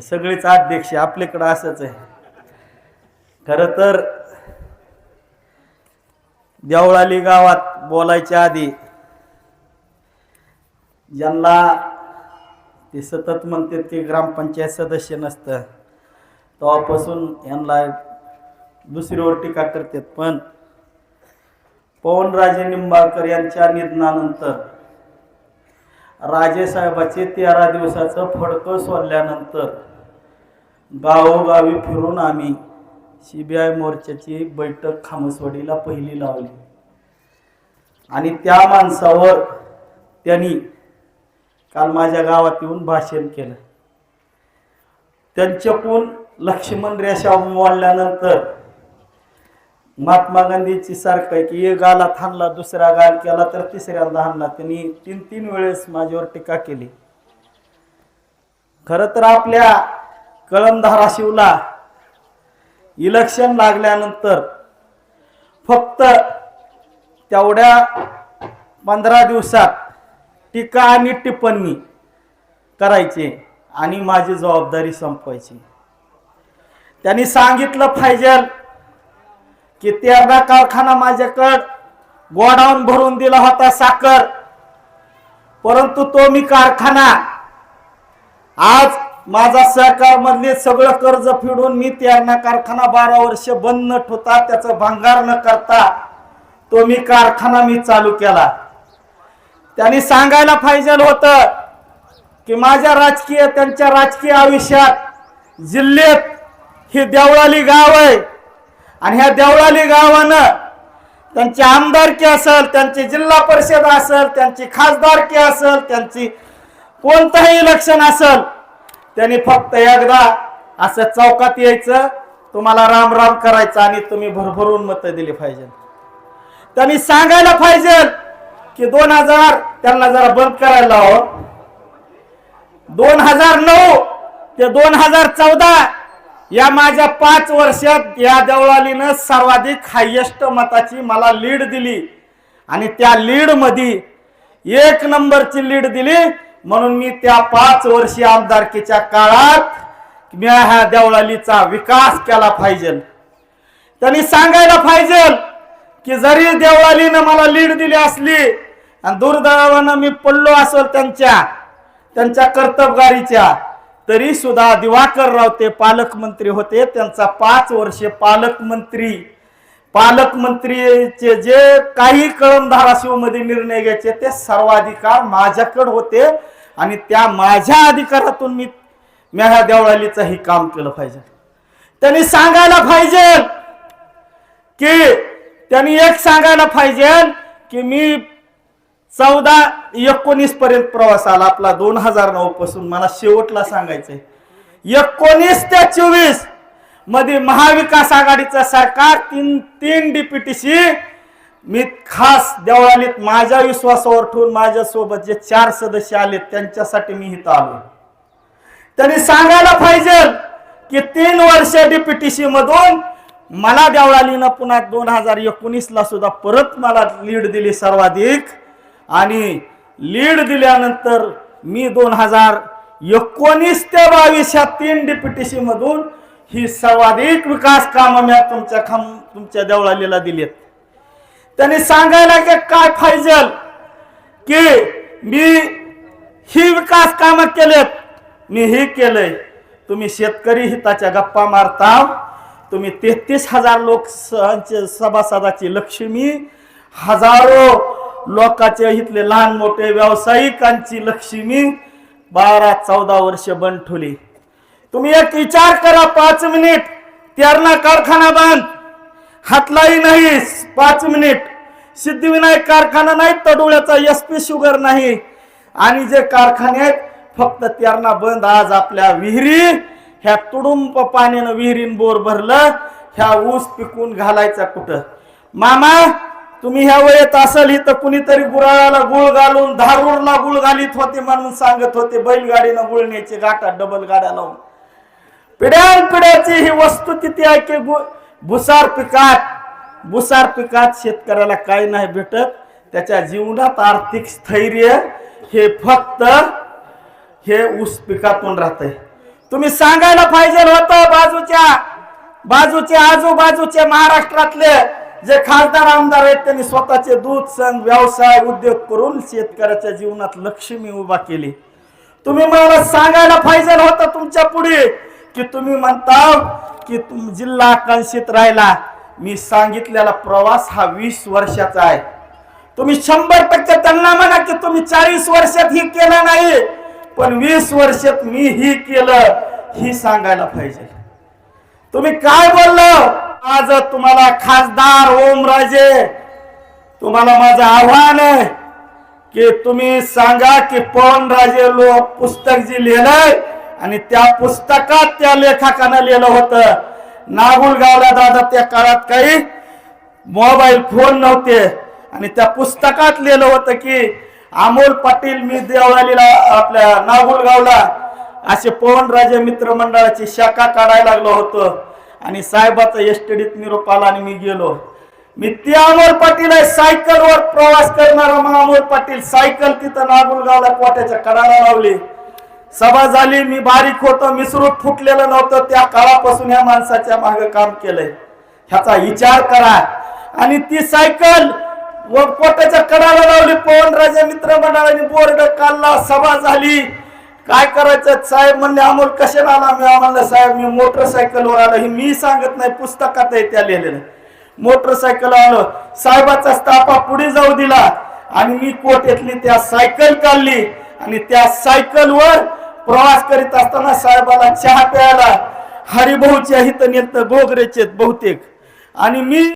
सगळेच अध्यक्ष आपल्याकडं असंच आहे. खरं तर देवळाली गावात बोलायच्या आधी ज्यांना ते सतत म्हणतात की ग्रामपंचायत सदस्य नसतं. तेव्हापासून यांना दुसरीवर टीका करतात. पण पवनराजे निंबाळकर यांच्या निधनानंतर राजेसाहेबाचे तेरा दिवसाचं फडकं सोडल्यानंतर गावोगावी फिरून आम्ही सी बी आय मोर्चाची बैठक खामसवाडीला पहिली लावली. आणि त्या माणसावर त्यांनी काल माझ्या गावात येऊन भाषण केलं. त्यांच्याकून लक्ष्मण रेषा वाढल्यानंतर महात्मा गांधीची सारखं आहे की एक गाला थांबला दुसरा गाल केला तर तिसऱ्यांदा हाणला. त्यांनी तीन तीन वेळेस माझ्यावर टीका केली. खरं तर आपल्या कळम धाराशिवला इलेक्शन लागल्यानंतर फक्त तेवढ्या पंधरा दिवसात टीका आणि टिप्पणी करायची आणि माझी जबाबदारी संपवायची. त्यांनी सांगितलं पाहिजे की तेरडा कारखाना माझ्याकड गोडाऊन भरून दिला होता साखर. परंतु तो मी कारखाना. आज माझा सहकार मधले सगळं कर्ज फेडून मी तेरणा कारखाना बारा वर्ष बंद न ठेवता त्याचं भांगार न करता तो मी कारखाना मी चालू केला. त्यांनी सांगायला पाहिजे होतं की माझ्या राजकीय त्यांच्या राजकीय आयुष्यात जिल्ह्यात ही देवळाली गाव आहे. आणि ह्या देवळाली गावानं त्यांची आमदारकी असेल त्यांची जिल्हा परिषद असेल त्यांची खासदारकी असेल त्यांची कोणतंही इलेक्शन असेल त्यांनी फक्त एकदा असं चौकात यायचं तुम्हाला राम राम करायचं आणि तुम्ही भरभरून मतं दिली पाहिजे. त्यांनी सांगायला पाहिजे की दोन हजार त्यांना जरा बंद करायला लावा. दोन हजार नऊ ते दोन हजार चौदा या माझ्या पाच वर्षात या देवळालीनं सर्वाधिक हायेस्ट मताची मला लीड दिली. आणि त्या लीडमध्ये एक नंबरची लीड दिली. म्हणून मी त्या पाच वर्षी आमदारकीच्या काळात मी ह्या देवळालीचा विकास केला पाहिजे. त्यांनी सांगायला पाहिजे की जरी देवळालीनं मला लीड दिली असली आणि दुर्दैवानं मी पडलो असेल त्यांच्या त्यांच्या कर्तबगारीच्या तरी सुद्धा दिवाकर राव ते पालकमंत्री होते. त्यांचा पाच वर्षे पालकमंत्री. पालकमंत्रीचे जे काही कळम धाराशिवमध्ये निर्णय घ्यायचे ते सर्वाधिकार माझ्याकडे होते आणि त्या माझ्या अधिकारातून मी मी देवळालीचं हे काम केलं पाहिजे. त्यांनी सांगायला पाहिजे की त्यांनी एक सांगायला पाहिजे की मी चौदा एकोणीस पर्यंत प्रवास आला आपला दोन हजार नऊ पासून. मला शेवटला सांगायचंय. एकोणीस ते चोवीसमध्ये महाविकास आघाडीचं सरकार तीन तीन डीपीटीसी मी खास देवळालीत माझ्या विश्वासावर ठेवून माझ्यासोबत जे चार सदस्य आले त्यांच्यासाठी मी इथं आलो त्यांनी सांगायला पाहिजे की तीन वर्ष डीपीटीसी मधून मला देवळालीनं पुन्हा दोन हजार एकोणीस ला सुद्धा परत मला लीड दिली सर्वाधिक. आणि लीड दिल्यानंतर मी दोन हजार एकोणीस ते बावीस या तीन डीपीटीसी मधून ही सर्वाधिक विकास कामं मी तुमच्या खम तुमच्या देवळालीला दिलीत. त्यांनी सांगायला की काय फायजल की मी ही विकास कामं केलेत मी हे केलंय. तुम्ही शेतकरी हिताच्या गप्पा मारता तुम्ही तेहतीस हजार लोक सभासदाची लक्ष्मी हजारो लोकांचे इथले लहान मोठे व्यावसायिकांची लक्ष्मी बारा चौदा वर्ष बंद ठेवली तुम्ही एक विचार करा पाच मिनिट. तेरणा कारखाना बंद. हातलाही नाही पाच मिनिट. सिद्धिविनायक कारखाना नाही तडोळ्याचा एस पी शुगर नाही. आणि जे कारखाने आहेत फक्त तेरणा बंद. आज आपल्या विहिरी ह्या तुडुंब पाण्यानं विहिरीन बोर भरलं ह्या ऊस पिकून घालायचा कुठं? मामा तुम्ही ह्या वयात असाल इथं कुणीतरी गुराळाला गुळ घालून धारूरला गुळ घालीत होते म्हणून सांगत होते बैलगाडीनं गुळ न्यायचे गाठा डबल गाड्या लावून. पिढ्यान पिढ्याची ही किती आहे की भुसार पिकात भुसार पिकात शेतकऱ्याला काही नाही भेटत. त्याच्या जीवनात आर्थिक स्थैर्य हे फक्त हे ऊस पिकातून राहतंय. तुम्ही सांगायला पाहिजे होतं बाजूच्या बाजूचे आजूबाजूचे महाराष्ट्रातले जे खासदार आमदार आहेत त्यांनी स्वतःचे दूध संघ व्यवसाय उद्योग करून शेतकऱ्याच्या जीवनात लक्ष्मी उभा केली. तुम्ही मला सांगायला पाहिजे होतं तुमच्यापुढे की तुम्ही म्हणता की तुम जिल्हा आकांक्षित राहिला. मी सांगितलेला प्रवास हा वीस वर्षाचा आहे. तुम्ही शंभर टक्के त्यांना म्हणा की तुम्ही चाळीस वर्षात ही केलं नाही पण वीस वर्षात मी ही केलं ही सांगायला पाहिजे. तुम्ही काय बोललं आज तुम्हाला खासदार ओमराजे तुम्हाला माझं आव्हान आहे की तुम्ही सांगा की पवनराजे लोक पुस्तक जी लिहिलंय आणि त्या पुस्तकात त्या लेखकानं लिहिलं होतं. नागुलगावला दादा त्या काळात काही मोबाईल फोन नव्हते आणि त्या पुस्तकात लिहिलं होतं की अमोल पाटील मी देवळालीला आपल्या नागुलगावला असे पवनराजे मित्रमंडळाची शाखा काढायला लागलो होतो. आणि साहेबाचा एसटीडीत निरोप आला आणि मी गेलो. मी ते अमोल पाटील आहे सायकलवर प्रवास करणारा मग अमोल पाटील. सायकल तिथं नागुलगावला कोट्याच्या कडाला लावली. सभा झाली मी बारीक होतो मिसरूप फुटलेलं नव्हतं. त्या काळापासून या माणसाच्या मागे काम केलंय. ह्याचा विचार करा. आणि ती सायकल व कोट्याच्या कडाला लावली. पवनराजे मित्र मंडळाने बोर्ड काढला सभा झाली. काय करायचं? साहेब म्हणले अमोल कशाला आला मी म्हणलं साहेब मी मोटरसायकलवर आलो. हे मी सांगत नाही पुस्तकात आहे त्या लिहिलेलं. मोटरसायकल आलो. साहेबाचा स्टाफा पुढे जाऊ दिला आणि मी कोटेतली त्या सायकल काढली आणि त्या सायकलवर प्रवास करीत असताना साहेबाला चहा प्यायला हरिभाऊच्या हित नेत गोगरेचे बहुतेक. आणि मी